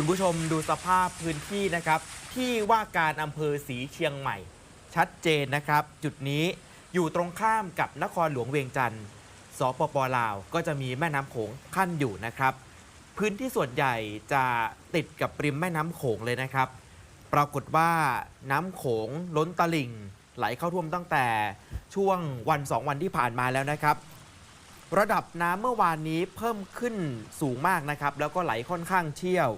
คุณผู้ชมดูสภาพพื้นที่นะครับ ที่ว่าการอำเภอศรีเชียงใหม่ ชัดเจนนะครับ จุดนี้อยู่ตรงข้ามกับนครหลวงเวียงจันทร์สปปลาว ก็จะมีแม่น้ำโขงขั้นอยู่นะครับ พื้นที่ส่วนใหญ่จะติดกับริมแม่น้ำโขงเลยนะครับ ปรากฏว่าน้ำโขงล้นตลิ่ง ไหลเข้าท่วมตั้งแต่ช่วงวันสองวันที่ผ่านมาแล้วนะครับ ระดับน้ำเมื่อวานนี้เพิ่มขึ้นสูงมากนะครับ แล้วก็ไหลค่อนข้างเชี่ยว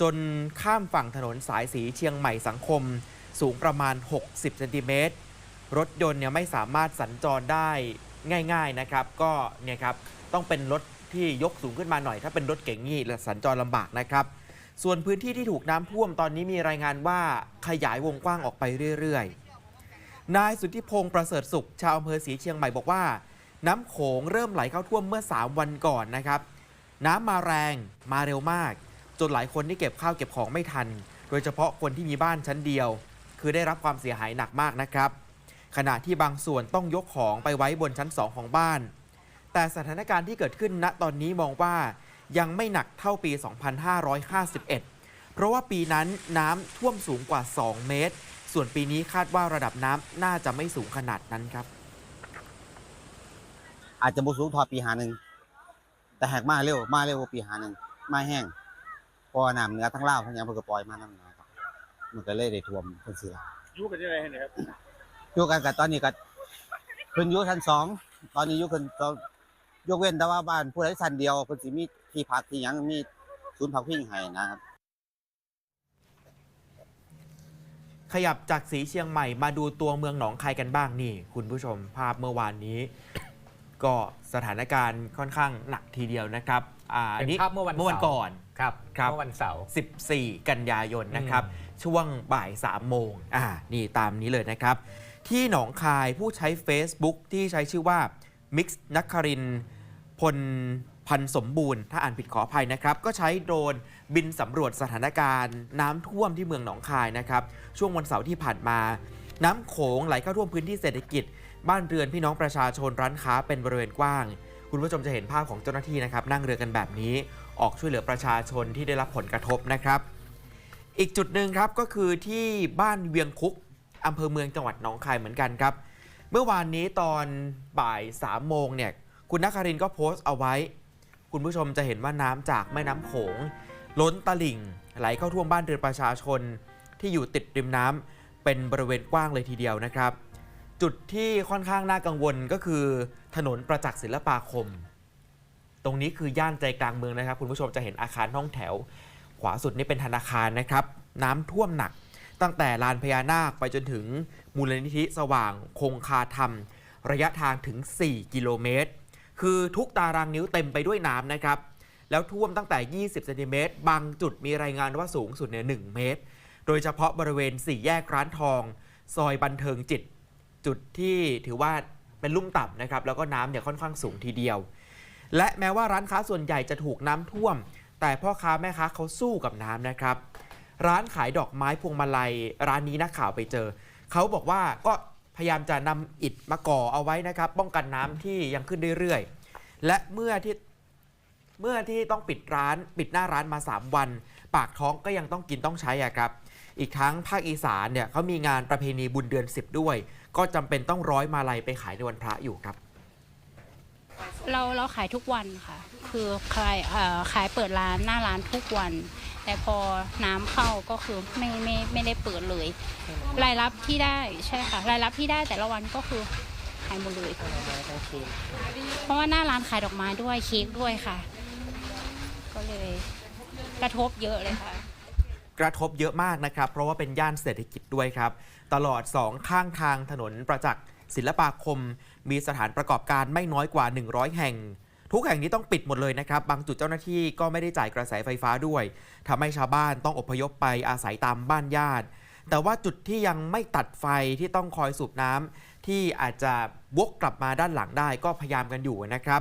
จนข้ามฝั่งถนนสายสีเชียงใหม่สังคม สูงประมาณ 60เซนติเมตรรถยนต์เนี่ยไม่สามารถสัญจรได้ง่าย ๆนะครับ ก็เนี่ยครับต้องเป็นรถที่ยกสูงขึ้นมาหน่อย ถ้าเป็นรถเก๋งนี่สัญจรลำบากนะครับ ส่วนพื้นที่ที่ถูกน้ำท่วมตอนนี้มีรายงานว่าขยายวงกว้างออกไปเรื่อยๆ นายสุทธิพงศ์ประเสริฐสุข ชาวอำเภอศรีเชียงใหม่บอกว่า น้ำโขงเริ่มไหลเข้าท่วมเมื่อ 3 วันก่อนนะครับ น้ำมาแรงมาเร็วมาก จนหลายคนที่เก็บข้าวเก็บของไม่ทัน โดยเฉพาะคนที่มีบ้านชั้นเดียว คือได้รับความเสียหายหนักมากนะครับ ขณะที่บางส่วนต้องยกของไปไว้บนชั้น 2 ของบ้าน แต่สถานการณ์ที่เกิดขึ้นณตอนนี้มองว่ายังไม่หนักเท่าปี 2551 เพราะว่าปีนั้นน้ำท่วมสูงกว่า 2 เมตร ส่วนปีนี้คาดว่าระดับน้ำน่าจะไม่สูงขนาดนั้นครับ อาจจะบ่สูงทอปีหาหนึ่งแต่แหกมาเร็วมาเร็วกว่าปีหาหนึ่งมาแห้ง พราะว่าน้ำเหนือทั้งลาวทั้งหยังเพิ่นก็ปล่อยมาน้ำนะครับมันก็เลยได้ท่วมเพิ่นสิล่ะอยู่กันยังไงเนี่ยครับอยู่กันกับตอนนี้ก็เพิ่นอยู่ชั้นสองตอนนี้อยู่กันก็ยกเว้นแต่ว่าบ้านผู้ใดชั้นเดียวเพิ่นสิมีที่พักที่หยังมีศูนย์พักพิงให้นะครับ ขยับจากสีเชียงใหม่มาดูตัวเมืองหนองคายกันบ้างนี่ คุณผู้ชมภาพเมื่อวานนี้ ก็สถานการณ์ค่อนข้างหนักทีเดียวนะครับอ่าอัเป็นนี้ภาพเมื่อวันเมื่อวันเสาร์ ก่อน ครับครับ เมื่อวันเสาร์ 14 กันยายนนะครับอืมช่วงบ่าย 3 โมงอ่านี่ตามนี้เลยนะครับ ที่หนองคายผู้ใช้ Facebook ที่ใช้ชื่อว่า Mix นักครินทร์พลพันธ์สมบูรณ์ ถ้าอ่านผิดขออภัยนะครับ ก็ใช้โดรนบินสำรวจสถานการณ์ น้ำท่วมที่เมืองหนองคายนะครับ ช่วงวันเสาร์ที่ผ่านมา น้ำโขงไหลเข้าท่วมพื้นที่เศรษฐกิจ บ้านเรือนพี่น้องประชาชนร้านค้าเป็นบริเวณกว้าง คุณผู้ชมจะเห็นภาพของเจ้าหน้าที่นะครับ นั่งเรือกันแบบนี้ ออกช่วยเหลือประชาชนที่ได้รับผลกระทบนะครับ อีกจุดหนึ่งครับก็คือที่บ้านเวียงคุกอำเภอเมืองจังหวัดหนองคายเหมือนกันครับ เมื่อวานนี้ตอนบ่าย3ามโมงเนี่ยคุณนักคารินก็โพสต์เอาไว้ คุณผู้ชมจะเห็นว่าน้ำจากแม่น้ำโขง ล้นตลิ่ง ไหลเข้าท่วมบ้านเรือนประชาชน ที่อยู่ติดริมน้ำเป็นบริเวณกว้างเลยทีเดียวนะครับ จุดที่ค่อนข้างน่ากังวลก็คือ ถนนประจักษ์ศิลปาคม ตรงนี้คือย่านใจกลางเมืองนะครับ คุณผู้ชมจะเห็นอาคารห้องแถว ขวาสุดนี่เป็นธนาคารนะครับ น้ำท่วมหนัก ตั้งแต่ลานพญานาคไปจนถึงมูลนิธิสว่างคงคาธรรม ระยะทางถึง 4 กิโลเมตร คือทุกตารางนิ้วเต็มไปด้วยน้ำนะครับ แล้วท่วมตั้งแต่ 20เซนติเมตรบางจุดมีรายงานว่าสูงสุดเนี่ย1เมตร โดยเฉพาะบริเวณ 4 แยกร้านทอง ซอยบันเทิงจิต จุดที่ถือว่าเป็นลุ่มต่ำนะครับ แล้วก็น้ำเนี่ยค่อนข้างสูงทีเดียว และแม้ว่าร้านค้าส่วนใหญ่จะถูกน้ำท่วม แต่พ่อค้าแม่ค้าเขาสู้กับน้ำนะครับ ร้านขายดอกไม้พวงมาลัย ร้านนี้นักข่าวไปเจอ เขาบอกว่าก็พยายามจะนำอิฐมาก่อเอาไว้นะครับ ป้องกันน้ำที่ยังขึ้นเรื่อยๆ และเมื่อที่เมื่อที่ต้องปิดร้านปิดหน้าร้านมา 3 วัน ปากท้องก็ยังต้องกินต้องใช้อะครับ อีกทั้งภาคอีสานเนี่ยเขามีงานประเพณีบุญเดือน 10 ด้วย ก็จำเป็นต้องร้อยมาลัยไปขายในวันพระอยู่ครับ เราเราขายทุกวันค่ะ คือขายเอ่อขายเปิดร้านหน้าร้านทุกวัน แต่พอน้ำเข้าก็คือไม่ไม่ไม่ได้เปิดเลย รายรับที่ได้ใช่ค่ะ รายรับที่ได้แต่ละวันก็คือขายหมดเลยเพราะว่าหน้าร้านขายดอกไม้ด้วยเค้กด้วยค่ะ ก็เลยกระทบเยอะเลยค่ะกระทบเยอะมากนะครับ เพราะว่าเป็นย่านเศรษฐกิจด้วยครับ ตลอด2ข้างทางถนนประจักษ์ ศิลปาคม มีสถานประกอบการไม่น้อยกว่า 100 แห่ง ทุกแห่งนี้ต้องปิดหมดเลยนะครับ บางจุดเจ้าหน้าที่ก็ไม่ได้จ่ายกระแสไฟฟ้าด้วยทำให้ชาวบ้านต้องอพยพไปอาศัยตามบ้านญาติ แต่ว่าจุดที่ยังไม่ตัดไฟที่ต้องคอยสูบน้ำที่อาจจะวกกลับมาด้านหลังได้ก็พยายามกันอยู่นะครับ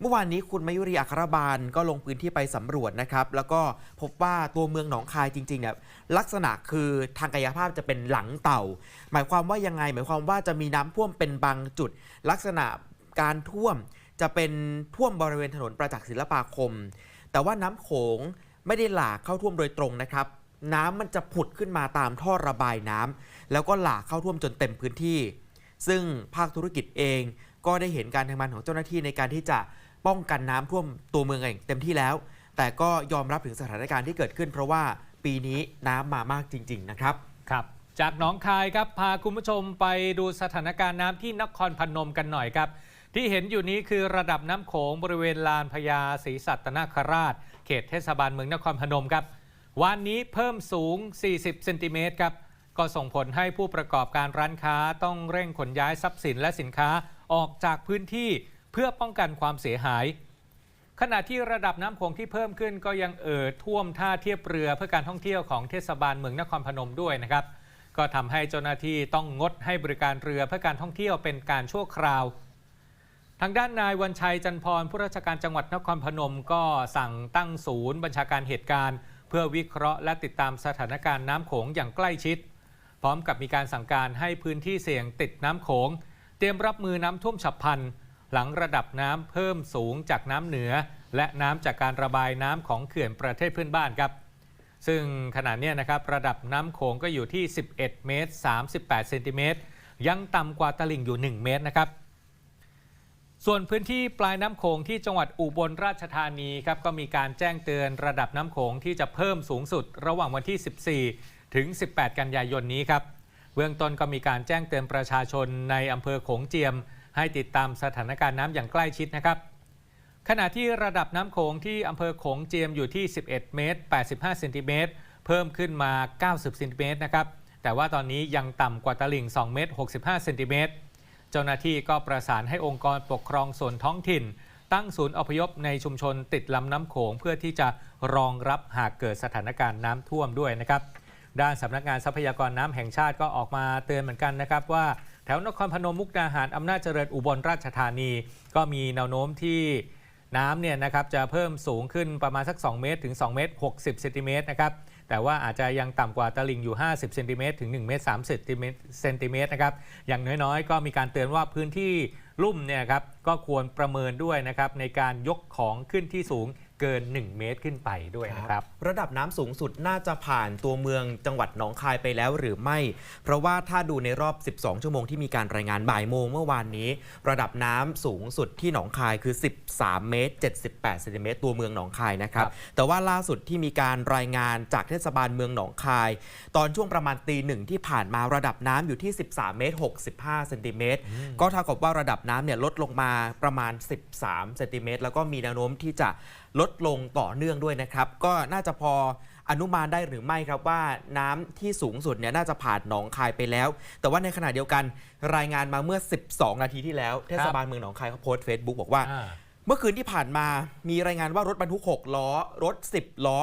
เมื่อวานนี้คุณมายุรีอัครบาลก็ลงพื้นที่ไปสำรวจนะครับ แล้วก็พบว่าตัวเมืองหนองคายจริงๆเนี่ยลักษณะคือทางกายภาพจะเป็นหลังเต่า หมายความว่ายังไง หมายความว่าจะมีน้ำท่วมเป็นบางจุด ลักษณะการท่วมจะเป็นท่วมบริเวณถนนประจักษ์ศิลปาคม แต่ว่าน้ำโขงไม่ได้หลากเข้าท่วมโดยตรงนะครับน้ำมันจะผุดขึ้นมาตามท่อระบายน้ำแล้วก็หลากเข้าท่วมจนเต็มพื้นที่ ซึ่งภาคธุรกิจเองก็ได้เห็นการทำงานของเจ้าหน้าที่ในการที่จะ ป้องกันน้ำท่วมตัวเมืองเองเต็มที่แล้ว แต่ก็ยอมรับถึงสถานการณ์ที่เกิดขึ้น เพราะว่าปีนี้น้ำมามากจริง ๆ นะครับครับ จากหนองคายครับพาคุณผู้ชมไปดูสถานการณ์น้ำที่นครพนมกันหน่อยครับที่เห็นอยู่นี้คือระดับน้ำโขงบริเวณลานพญาศรีสัตนคราช เขตเทศบาลเมืองนครพนมครับ วันนี้เพิ่มสูง 40 เซนติเมตรครับ ก็ส่งผลให้ผู้ประกอบการร้านค้าต้องเร่งขนย้ายทรัพย์สินและสินค้าออกจากพื้นที่ เพื่อป้องกันความเสียหาย ขณะที่ระดับน้ำโขงที่เพิ่มขึ้นก็ยังเอ่อท่วมท่าเทียบเรือเพื่อการท่องเที่ยวของเทศบาลเมืองนครพนมด้วยนะครับ ก็ทำให้เจ้าหน้าที่ต้องงดให้บริการเรือเพื่อการท่องเที่ยวเป็นการชั่วคราวทางด้านนายวันชัยจันพรผู้ราชการจังหวัดนครพนมก็สั่งตั้งศูนย์ บัญชาการเหตุการณ์ เพื่อวิเคราะห์และติดตามสถานการณ์น้ำโขงอย่างใกล้ชิด พร้อมกับมีการสั่งการให้พื้นที่เสี่ยงติดน้ำโขง เตรียมรับมือน้ำท่วมฉับพลัน หลังระดับน้ำเพิ่มสูงจากน้ำเหนือ และน้ำจากการระบายน้ำของเขื่อนประเทศเพื่อนบ้านครับ ซึ่งขณะนี้นะครับระดับน้ำโขงก็อยู่ที่ 11 เมตร 38 เซนติเมตร ยังต่ำกว่าตลิ่งอยู่ 1 เมตรนะครับส่วนพื้นที่ปลายน้ำโขงที่จังหวัดอุบลราชธานีครับก็มีการแจ้งเตือนระดับน้ำโขงที่จะเพิ่มสูงสุดระหว่างวันที่ 14 ถึง 18 กันยายนนี้ครับ เบื้องต้นก็มีการแจ้งเตือนประชาชนในอำเภอโขงเจียม ให้ติดตามสถานการณ์น้ำอย่างใกล้ชิดนะครับ ขณะที่ระดับน้ำโขงที่อำเภอโขงเจียมอยู่ที่ 11 เมตร 85 เซนติเมตร เพิ่มขึ้นมา 90 เซนติเมตรนะครับ แต่ว่าตอนนี้ยังต่ำกว่าตลิ่ง 2 เมตร 65 เซนติเมตร เจ้าหน้าที่ก็ประสานให้องค์กรปกครองส่วนท้องถิ่น ตั้งศูนย์อพยพในชุมชนติดลำน้ำโขงเพื่อที่จะรองรับหากเกิดสถานการณ์น้ำท่วมด้วยนะครับ ด้านสำนักงานทรัพยากรน้ำแห่งชาติก็ออกมาเตือนเหมือนกันนะครับว่า แถวนครพนมมุกดาหารอำนาจเจริญอุบลราชธานี ก็มีแนวโน้มที่น้ำเนี่ยนะครับจะเพิ่มสูงขึ้นประมาณสัก 2 เมตรถึง 2 เมตร 60เซนติเมตรนะครับแต่ว่าอาจจะยังต่ำกว่าตลิ่งอยู่ 50เซนติเมตรถึง1เมตร30เซนติเมตรนะครับอย่างน้อยๆ ก็มีการเตือนว่าพื้นที่ลุ่มเนี่ยครับก็ควรประเมินด้วยนะครับในการยกของขึ้นที่สูง เกิน 1 เมตรขึ้นไปด้วยนะครับ ระดับน้ำสูงสุดน่าจะผ่านตัวเมืองจังหวัดหนองคายไปแล้วหรือไม่ เพราะว่าถ้าดูในรอบ 12 ชั่วโมงที่มีการรายงานบ่ายโมงเมื่อวานนี้ ระดับน้ำสูงสุดที่หนองคายคือ 13 เมตร 78เซนติเมตรตัวเมืองหนองคายนะครับครับแต่ว่าล่าสุดที่มีการรายงานจากเทศบาลเมืองหนองคาย ตอนช่วงประมาณตีหนึ่งที่ผ่านมาระดับน้ำอยู่ที่ 13 เมตร 65เซนติเมตร ก็เท่ากับว่าระดับน้ำเนี่ยลดลงมาประมาณ 13เซนติเมตรแล้วก็มีแนวโน้มที่จะลดลงต่อเนื่องด้วยนะครับ ก็น่าจะพออนุมานได้หรือไม่ครับว่าน้ำที่สูงสุดเนี่ยน่าจะผ่านหนองคายไปแล้ว แต่ว่าในขณะเดียวกันรายงานมาเมื่อ 12 นาทีที่แล้ว เทศบาลเมืองหนองคายเขาโพสต์เฟซบุ๊กบอกว่าอ่าเมื่อคืนที่ผ่านมามีรายงานว่ารถบรรทุก 6 ล้อ รถ 10 ล้อ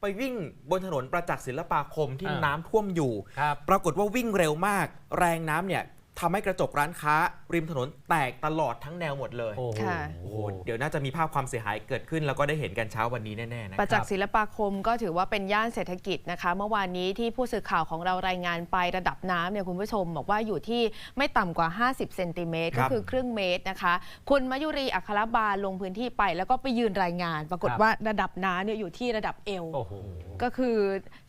ไปวิ่งบนถนนประจักษ์ศิลปาคมที่อ่าน้ำท่วมอยู่ครับปรากฏว่าวิ่งเร็วมาก แรงน้ำเนี่ย ทำให้กระจกร้านค้า ริมถนนแตกตลอดทั้งแนวหมดเลย โอ้โหค่ะ โอ้โหเดี๋ยวน่าจะมีภาพความเสียหายเกิดขึ้น แล้วก็ได้เห็นกันเช้าวันนี้แน่ๆนะคปรับระจักษ์ศิลปาคมก็ถือว่าเป็นย่านเศรษฐกิจนะคะ เมื่อวานนี้ที่ผู้สื่อข่าวของเรารายงานไประดับน้ำเนี่ยคุณผู้ชม บอกว่าอยู่ที่ไม่ต่ำกว่า 50 เซนติเมตรคก็รับคือครึ่งเมตรนะคะ คุณมายุรีอัครบาลลงพื้นที่ไป แล้วก็ไปยืนรายงาน ปรากฏครับ ว่าระดับน้ำเนี่ยอยู่ที่ระดับเอว โอ้โห ก็คือ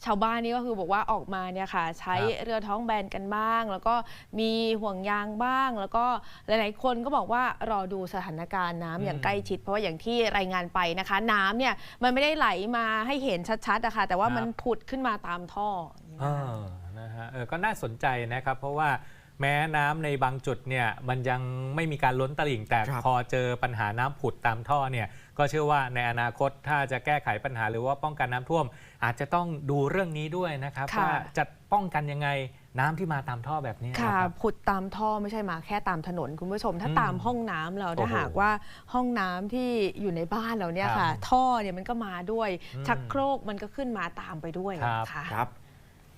ชาวบ้านนี่ก็คือบอกว่าออกมาเนี่ยค่ะ ใช้ครับเรือท้องแบนกันบ้าง แล้วก็มีห่วงยางบ้าง แล้วก็หลาย ๆ คนก็บอกว่ารอดูสถานการณ์น้ำอย่างใกล้ชิด เพราะว่าอย่างที่รายงานไปนะคะ น้ำเนี่ยมันไม่ได้ไหลมาให้เห็นชัดๆนะคะแต่ว่าครับมันผุดขึ้นมาตามท่อเออนะฮะเออก็น่าสนใจนะครับ เพราะว่าแม้น้ำในบางจุดเนี่ยมันยังไม่มีการล้นตลิ่งแต่ครับพอเจอปัญหาน้ำผุดตามท่อเนี่ย ก็เชื่อว่าในอนาคตถ้าจะแก้ไขปัญหาหรือว่าป้องกันน้ำท่วม อาจจะต้องดูเรื่องนี้ด้วยนะครับค่ะว่าจะป้องกันยังไงน้ำที่มาตามท่อแบบนี้ค่ะนะครับผุดตามท่อไม่ใช่มาแค่ตามถนนคุณผู้ชม ถ้าอืมตามห้องน้ำเราโอ้ถ้าโหหากว่าห้องน้ำที่อยู่ในบ้านเราเนี่ยครับค่ะ ท่อเนี่ยมันก็มาด้วยอืมชักโครกมันก็ขึ้นมาตามไปด้วยครับนะคะครับ